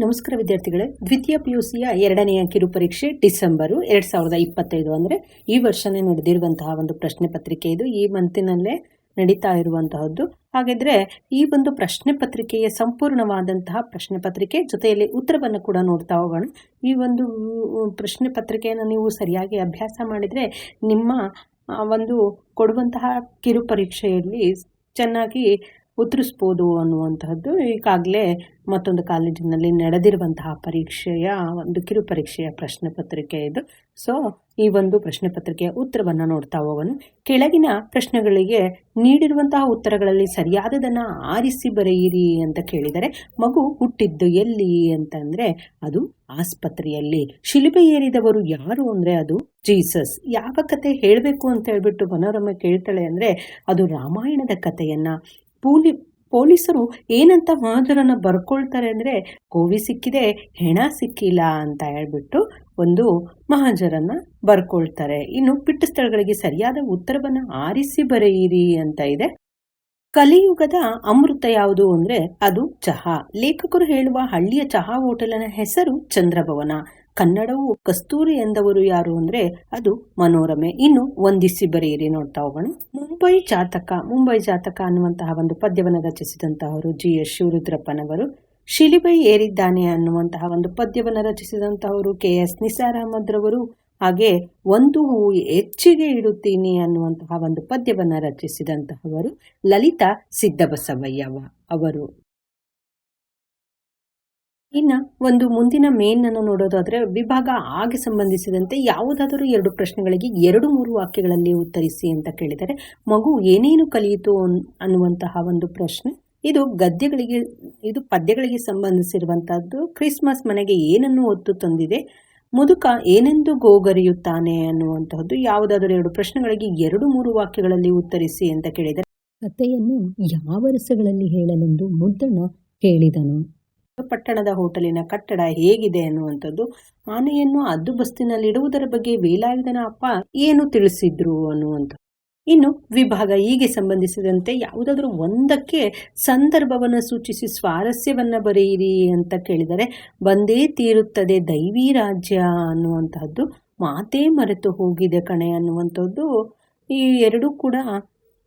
ನಮಸ್ಕಾರ ವಿದ್ಯಾರ್ಥಿಗಳೇ, ದ್ವಿತೀಯ ಪಿ ಯು ಸಿಯ ಎರಡನೆಯ ಕಿರು ಪರೀಕ್ಷೆ ಡಿಸೆಂಬರು ಎರಡ್ ಸಾವಿರದ ಇಪ್ಪತ್ತೈದು ಅಂದ್ರೆ ಈ ವರ್ಷನೇ ನಡೆದಿರುವಂತಹ ಒಂದು ಪ್ರಶ್ನೆ ಪತ್ರಿಕೆ ಇದು. ಈ ಮಂತಿನಲ್ಲೇ ನಡೀತಾ ಇರುವಂತಹದ್ದು. ಹಾಗಿದ್ರೆ ಈ ಒಂದು ಪ್ರಶ್ನೆ ಪತ್ರಿಕೆಯ ಸಂಪೂರ್ಣವಾದಂತಹ ಪ್ರಶ್ನೆ ಪತ್ರಿಕೆ ಜೊತೆಯಲ್ಲಿ ಉತ್ತರವನ್ನು ಕೂಡ ನೋಡ್ತಾ ಹೋಗೋಣ. ಈ ಒಂದು ಪ್ರಶ್ನೆ ಪತ್ರಿಕೆಯನ್ನು ನೀವು ಸರಿಯಾಗಿ ಅಭ್ಯಾಸ ಮಾಡಿದ್ರೆ ನಿಮ್ಮ ಒಂದು ಕೊಡುವಂತಹ ಕಿರು ಪರೀಕ್ಷೆಯಲ್ಲಿ ಚೆನ್ನಾಗಿ ಉತ್ತರಿಸ್ಬೋದು ಅನ್ನುವಂತಹದ್ದು ಈಗಾಗಲೇ ಮತ್ತೊಂದು ಕಾಲೇಜಿನಲ್ಲಿ ನಡೆದಿರುವಂತಹ ಪರೀಕ್ಷೆಯ ಒಂದು ಕಿರು ಪರೀಕ್ಷೆಯ ಪ್ರಶ್ನೆ ಪತ್ರಿಕೆ ಇದು. ಸೊ ಈ ಒಂದು ಪ್ರಶ್ನೆ ಪತ್ರಿಕೆಯ ಉತ್ತರವನ್ನು ನೋಡ್ತಾ ಹೋಗೋಣ. ಕೆಳಗಿನ ಪ್ರಶ್ನೆಗಳಿಗೆ ನೀಡಿರುವಂತಹ ಉತ್ತರಗಳಲ್ಲಿ ಸರಿಯಾದದನ್ನ ಆರಿಸಿ ಬರೆಯಿರಿ ಅಂತ ಕೇಳಿದರೆ, ಮಗು ಹುಟ್ಟಿದ್ದು ಎಲ್ಲಿ ಅಂತಂದ್ರೆ ಅದು ಆಸ್ಪತ್ರೆಯಲ್ಲಿ. ಶಿಲುಬೆ ಏರಿದವರು ಯಾರು ಅಂದ್ರೆ ಅದು ಜೀಸಸ್. ಯಾವ ಕತೆ ಹೇಳಬೇಕು ಅಂತ ಹೇಳ್ಬಿಟ್ಟು ಮನೋರಮೆ ಕೇಳ್ತಾಳೆ ಅಂದ್ರೆ ಅದು ರಾಮಾಯಣದ ಕಥೆಯನ್ನ ಪೂಲಿ, ಪೊಲೀಸರು ಏನಂತ ಮಾದರನ್ನು ಬರ್ಕೊಳ್ತಾರೆ ಅಂದರೆ ಕೋವಿ ಸಿಕ್ಕಿದೆ, ಹೆಣ ಸಿಕ್ಕಿಲ್ಲ ಅಂತ ಹೇಳ್ಬಿಟ್ಟು ಒಂದು ಮಹಾಜರನ್ನು ಬರ್ಕೊಳ್ತಾರೆ. ಇನ್ನು ಪಿಟ್ಟ ಸ್ಥಳಗಳಿಗೆ ಸರಿಯಾದ ಉತ್ತರವನ್ನು ಆರಿಸಿ ಬರೆಯಿರಿ ಅಂತ ಇದೆ. ಕಲಿಯುಗದ ಅಮೃತ ಯಾವುದು ಅಂದ್ರೆ ಅದು ಚಹಾ. ಲೇಖಕರು ಹೇಳುವ ಹಳ್ಳಿಯ ಚಹಾ ಹೋಟೆಲಿನ ಹೆಸರು ಚಂದ್ರಭವನ. ಕನ್ನಡವು ಕಸ್ತೂರಿ ಎಂದವರು ಯಾರು ಅಂದ್ರೆ ಅದು ಮನೋರಮೆ. ಇನ್ನು ವಂದಿಸಿ ಬರೆಯಿರಿ ನೋಡ್ತಾ ಹೋಗೋಣ. ಮುಂಬೈ ಜಾತಕ ಮುಂಬೈ ಜಾತಕ ಅನ್ನುವಂತಹ ಒಂದು ಪದ್ಯವನ್ನು ರಚಿಸಿದಂತಹವರು ಜಿ ಎಸ್ ಶಿವರುದ್ರಪ್ಪನವರು. ಶಿಲಿಬೈ ಏರಿದ್ದಾನೆ ಅನ್ನುವಂತಹ ಒಂದು ಪದ್ಯವನ್ನು ರಚಿಸಿದಂತಹವರು ಕೆ ಎಸ್ ನಿಸಾರ್ ಅಹಮದ್ ಹಾಗೆ ಒಂದು ಹೂ ಹೆಚ್ಚಿಗೆ ಇಡುತ್ತೀನಿ ಅನ್ನುವಂತಹ ಒಂದು ಪದ್ಯವನ್ನು ರಚಿಸಿದಂತಹವರು ಲಲಿತಾ ಸಿದ್ದಬಸವಯ್ಯವ ಅವರು. ಇನ್ನ ಒಂದು ಮುಂದಿನ ಮೇನ್ ಅನ್ನು ನೋಡೋದಾದ್ರೆ ವಿಭಾಗ ಆಗೆ ಸಂಬಂಧಿಸಿದಂತೆ ಯಾವುದಾದರೂ ಎರಡು ಪ್ರಶ್ನೆಗಳಿಗೆ ಎರಡು ಮೂರು ವಾಕ್ಯಗಳಲ್ಲಿ ಉತ್ತರಿಸಿ ಅಂತ ಕೇಳಿದರೆ, ಮಗು ಏನೇನು ಕಲಿಯಿತು ಅನ್- ಅನ್ನುವಂತಹ ಒಂದು ಪ್ರಶ್ನೆ. ಇದು ಗದ್ಯಗಳಿಗೆ, ಇದು ಪದ್ಯಗಳಿಗೆ ಸಂಬಂಧಿಸಿರುವಂತಹದ್ದು. ಕ್ರಿಸ್ಮಸ್ ಮನೆಗೆ ಏನನ್ನು ಹೊತ್ತು ತಂದಿದೆ? ಮುದುಕ ಏನೆಂದು ಗೋಗರಿಯುತ್ತಾನೆ ಅನ್ನುವಂತಹದ್ದು. ಯಾವುದಾದರೂ ಎರಡು ಪ್ರಶ್ನೆಗಳಿಗೆ ಎರಡು ಮೂರು ವಾಕ್ಯಗಳಲ್ಲಿ ಉತ್ತರಿಸಿ ಅಂತ ಕೇಳಿದರೆ, ಕಥೆಯನ್ನು ಯಾವ ರಸಗಳಲ್ಲಿ ಹೇಳಲೆಂದು ಮುದ್ದಣ್ಣ ಹೇಳಿದನು ಪಟ್ಟಣದ ಹೋಟೆಲಿನ ಕಟ್ಟಡ ಹೇಗಿದೆ ಅನ್ನುವಂಥದ್ದು ಆನೆಯನ್ನು ಅದ್ದು ಬಸ್ತಿನಲ್ಲಿಡುವುದರ ಬಗ್ಗೆ ವೇಲಾಯುಧನ ಅಪ್ಪ ಏನು ತಿಳಿಸಿದ್ರು ಅನ್ನುವಂಥ ಇನ್ನು ವಿಭಾಗ ಹೀಗೆ ಸಂಬಂಧಿಸಿದಂತೆ ಯಾವುದಾದ್ರೂ ಒಂದಕ್ಕೆ ಸಂದರ್ಭವನ್ನು ಸೂಚಿಸಿ ಸ್ವಾರಸ್ಯವನ್ನು ಬರೆಯಿರಿ ಅಂತ ಕೇಳಿದರೆ ಬಂದೇ ತೀರುತ್ತದೆ ದೈವಿ ರಾಜ್ಯ ಅನ್ನುವಂತಹದ್ದು ಮಾತೇ ಮರೆತು ಹೋಗಿದೆ ಕಣೆ ಅನ್ನುವಂಥದ್ದು ಈ ಎರಡೂ ಕೂಡ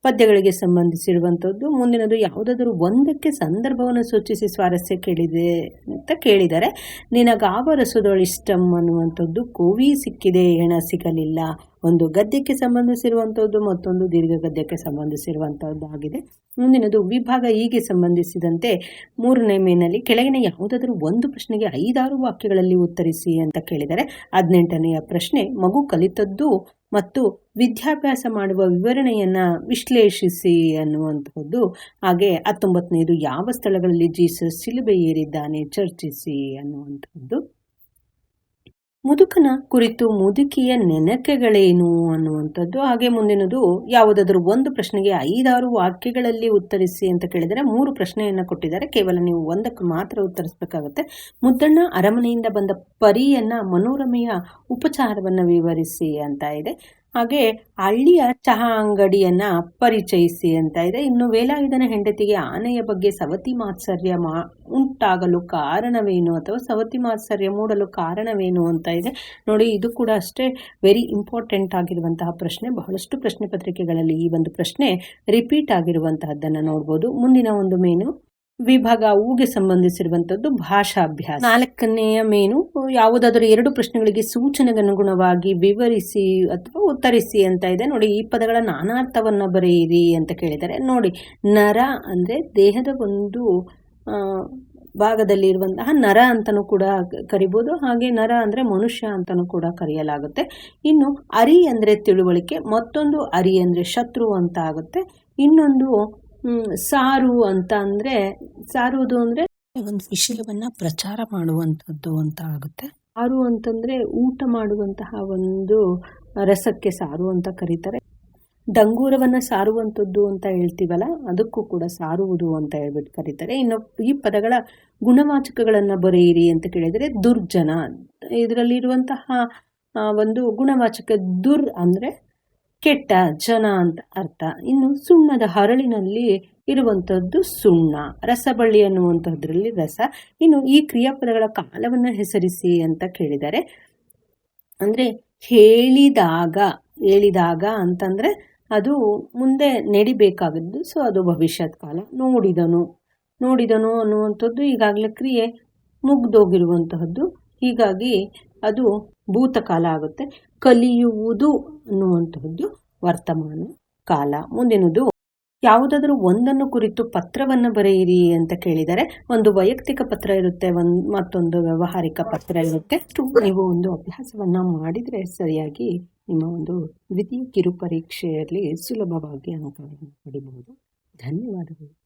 ಪದ್ಯಗಳಿಗೆ ಸಂಬಂಧಿಸಿರುವಂಥದ್ದು ಮುಂದಿನದು ಯಾವುದಾದರೂ ಒಂದಕ್ಕೆ ಸಂದರ್ಭವನ್ನು ಸೂಚಿಸಿ ಸ್ವಾರಸ್ಯ ಕೇಳಿದೆ ಅಂತ ಕೇಳಿದರೆ, ನಿನಗಾವ ರಸದೊಳಿಷ್ಟಂ ಅನ್ನುವಂಥದ್ದು ಕೋವಿ ಸಿಕ್ಕಿದೆ, ಹೆಣ ಸಿಗಲಿಲ್ಲ. ಒಂದು ಗದ್ಯಕ್ಕೆ ಸಂಬಂಧಿಸಿರುವಂಥದ್ದು, ಮತ್ತೊಂದು ದೀರ್ಘ ಗದ್ಯಕ್ಕೆ ಸಂಬಂಧಿಸಿರುವಂಥದ್ದು ಆಗಿದೆ ಮುಂದಿನದು ವಿಭಾಗ ಹೀಗೆ ಸಂಬಂಧಿಸಿದಂತೆ ಮೂರನೇ ಮೇನಲ್ಲಿ ಕೆಳಗಿನ ಯಾವುದಾದರೂ ಒಂದು ಪ್ರಶ್ನೆಗೆ ಐದಾರು ವಾಕ್ಯಗಳಲ್ಲಿ ಉತ್ತರಿಸಿ ಅಂತ ಕೇಳಿದರೆ, ಹದಿನೆಂಟನೆಯ ಪ್ರಶ್ನೆ, ಮಗು ಕಲಿತದ್ದು ಮತ್ತು ವಿದ್ಯಾಭ್ಯಾಸ ಮಾಡುವ ವಿವರಣೆಯನ್ನ ವಿಶ್ಲೇಷಿಸಿ ಅನ್ನುವಂಥದ್ದು ಹಾಗೆ ಹತ್ತೊಂಬತ್ತನೇದು ಯಾವ ಸ್ಥಳಗಳಲ್ಲಿ ಜೀಸಸ್ ಶಿಲುಬೆ ಏರಿದ್ದಾನೆ ಚರ್ಚಿಸಿ ಅನ್ನುವಂಥದ್ದು ಮುದುಕನ ಕುರಿತು ಮುದುಕಿಯ ನೆನಕೆಗಳೇನು ಅನ್ನುವಂಥದ್ದು. ಹಾಗೆ ಮುಂದಿನದು, ಯಾವುದಾದರೂ ಒಂದು ಪ್ರಶ್ನೆಗೆ ಐದಾರು ವಾಕ್ಯಗಳಲ್ಲಿ ಉತ್ತರಿಸಿ ಅಂತ ಕೇಳಿದರೆ ಮೂರು ಪ್ರಶ್ನೆಯನ್ನ ಕೊಟ್ಟಿದ್ದಾರೆ. ಕೇವಲ ನೀವು ಒಂದಕ್ಕೆ ಮಾತ್ರ ಉತ್ತರಿಸಬೇಕಾಗುತ್ತೆ. ಮುದ್ದಣ್ಣ ಅರಮನೆಯಿಂದ ಬಂದ ಪರಿಯನ್ನ ಮನೋರಮೆಯ ಉಪಚಾರವನ್ನು ವಿವರಿಸಿ ಅಂತ ಇದೆ. ಹಾಗೆ ಹಳ್ಳಿಯ ಚಹಾ ಅಂಗಡಿಯನ್ನ ಪರಿಚಯಿಸಿ ಅಂತ ಇದೆ. ಇನ್ನು ವೇಲಾಯುಧನ ಹೆಂಡತಿಗೆ ಆನೆಯ ಬಗ್ಗೆ ಸವತಿ ಮಾತ್ಸರ್ಯ ಮಾ ಉಂಟಾಗಲು ಕಾರಣವೇನು ಅಥವಾ ಸವತಿ ಮಾತ್ಸರ್ಯ ಮೂಡಲು ಕಾರಣವೇನು ಅಂತ ಇದೆ. ನೋಡಿ, ಇದು ಕೂಡ ಅಷ್ಟೇ ವೆರಿ ಇಂಪಾರ್ಟೆಂಟ್ ಆಗಿರುವಂತಹ ಪ್ರಶ್ನೆ. ಬಹಳಷ್ಟು ಪ್ರಶ್ನೆ ಪತ್ರಿಕೆಗಳಲ್ಲಿ ಈ ಒಂದು ಪ್ರಶ್ನೆ ರಿಪೀಟ್ ಆಗಿರುವಂತಹದ್ದನ್ನು ನೋಡ್ಬೋದು. ಮುಂದಿನ ಒಂದು ಮೇನು. ವಿಭಾಗ ಊಗೆ ಸಂಬಂಧಿಸಿರುವಂತದ್ದು ಭಾಷಾಭ್ಯಾಸ. ನಾಲ್ಕನೆಯ ಮೇನು, ಯಾವುದಾದರೂ ಎರಡು ಪ್ರಶ್ನೆಗಳಿಗೆ ಸೂಚನೆಗನುಗುಣವಾಗಿ ವಿವರಿಸಿ ಅಥವಾ ಉತ್ತರಿಸಿ ಅಂತ ಇದೆ. ನೋಡಿ, ಈ ಪದಗಳ ನಾನಾರ್ಥವನ್ನು ಬರೆಯಿರಿ ಅಂತ ಕೇಳಿದರೆ, ನೋಡಿ, ನರ ಅಂದ್ರೆ ದೇಹದ ಒಂದು ಭಾಗದಲ್ಲಿ ಇರುವಂತಹ ನರ ಅಂತಲೂ ಕೂಡ ಕರಿಬೋದು. ಹಾಗೆ ನರ ಅಂದ್ರೆ ಮನುಷ್ಯ ಅಂತಲೂ ಕೂಡ ಕರೆಯಲಾಗುತ್ತೆ. ಇನ್ನು ಅರಿ ಅಂದ್ರೆ ತಿಳುವಳಿಕೆ, ಮತ್ತೊಂದು ಅರಿ ಅಂದ್ರೆ ಶತ್ರು ಅಂತ ಆಗುತ್ತೆ. ಇನ್ನೊಂದು ಸಾರು ಅಂತ ಅಂದ್ರೆ ಸಾರುವುದು ಅಂದ್ರೆ? ಒಂದು ವಿಷಯವನ್ನ ಪ್ರಚಾರ ಮಾಡುವಂಥದ್ದು ಅಂತ ಆಗುತ್ತೆ. ಸಾರು ಅಂತಂದ್ರೆ ಊಟ ಮಾಡುವಂತಹ ಒಂದು ರಸಕ್ಕೆ ಸಾರು ಅಂತ ಕರೀತಾರೆ. ಡಂಗೂರವನ್ನ ಸಾರುವಂಥದ್ದು ಅಂತ ಹೇಳ್ತೀವಲ್ಲ ಅದಕ್ಕೂ ಕೂಡ ಸಾರುವುದು ಅಂತ ಹೇಳ್ಬಿಟ್ಟು ಕರೀತಾರೆ. ಇನ್ನು ಈ ಪದಗಳ ಗುಣವಾಚಕಗಳನ್ನ ಬರೆಯಿರಿ ಅಂತ ಕೇಳಿದರೆ ದುರ್ಜನ. ಇದರಲ್ಲಿರುವಂತಹ ಒಂದು ಗುಣವಾಚಕ ದುರ್ ಅಂದ್ರೆ ಕೆಟ್ಟ ಜನ ಅಂತ ಅರ್ಥ. ಇನ್ನು ಸುಣ್ಣದ ಹರಳಿನಲ್ಲಿ ಇರುವಂತದ್ದು ಸುಣ್ಣ, ರಸಬಳ್ಳಿ ಅನ್ನುವಂಥದ್ರಲ್ಲಿ ರಸ. ಇನ್ನು ಈ ಕ್ರಿಯಾಪದಗಳ ಕಾಲವನ್ನು ಹೆಸರಿಸಿ ಅಂತ ಕೇಳಿದ್ದಾರೆ ಅಂದ್ರೆ ಹೇಳಿದಾಗ ಹೇಳಿದಾಗ ಅಂತಂದ್ರೆ ಅದು ಮುಂದೆ ನಡಿಬೇಕಾಗದ್ದು ಸೊ ಅದು ಭವಿಷ್ಯದ ಕಾಲ. ನೋಡಿದನು ನೋಡಿದನು ಅನ್ನುವಂಥದ್ದು ಈಗಾಗಲೇ ಕ್ರಿಯೆ ಮುಗ್ದೋಗಿರುವಂತಹದ್ದು. ಹೀಗಾಗಿ ಅದು ಭೂತಕಾಲ ಆಗುತ್ತೆ. ಕಲಿಯುವುದು ಅನ್ನುವಂತಹದ್ದು ವರ್ತಮಾನ, ಕಾಲ. ಮುಂದಿನದು ಯಾವುದಾದ್ರೂ ಒಂದನ್ನು ಕುರಿತು ಪತ್ರವನ್ನು ಬರೆಯಿರಿ ಅಂತ ಕೇಳಿದರೆ ಒಂದು ವೈಯಕ್ತಿಕ ಪತ್ರ ಇರುತ್ತೆ, ಒಂದು ಮತ್ತೊಂದು ವ್ಯಾವಹಾರಿಕ ಪತ್ರ ಇರುತ್ತೆ. ನೀವು ಒಂದು ಅಭ್ಯಾಸವನ್ನ ಮಾಡಿದರೆ ಸರಿಯಾಗಿ ನಿಮ್ಮ ಒಂದು ದ್ವಿತೀಯ ಕಿರುಪರೀಕ್ಷೆಯಲ್ಲಿ ಸುಲಭವಾಗಿ ಅಂಕವನ್ನು ಪಡಿಬಹುದು. ಧನ್ಯವಾದಗಳು.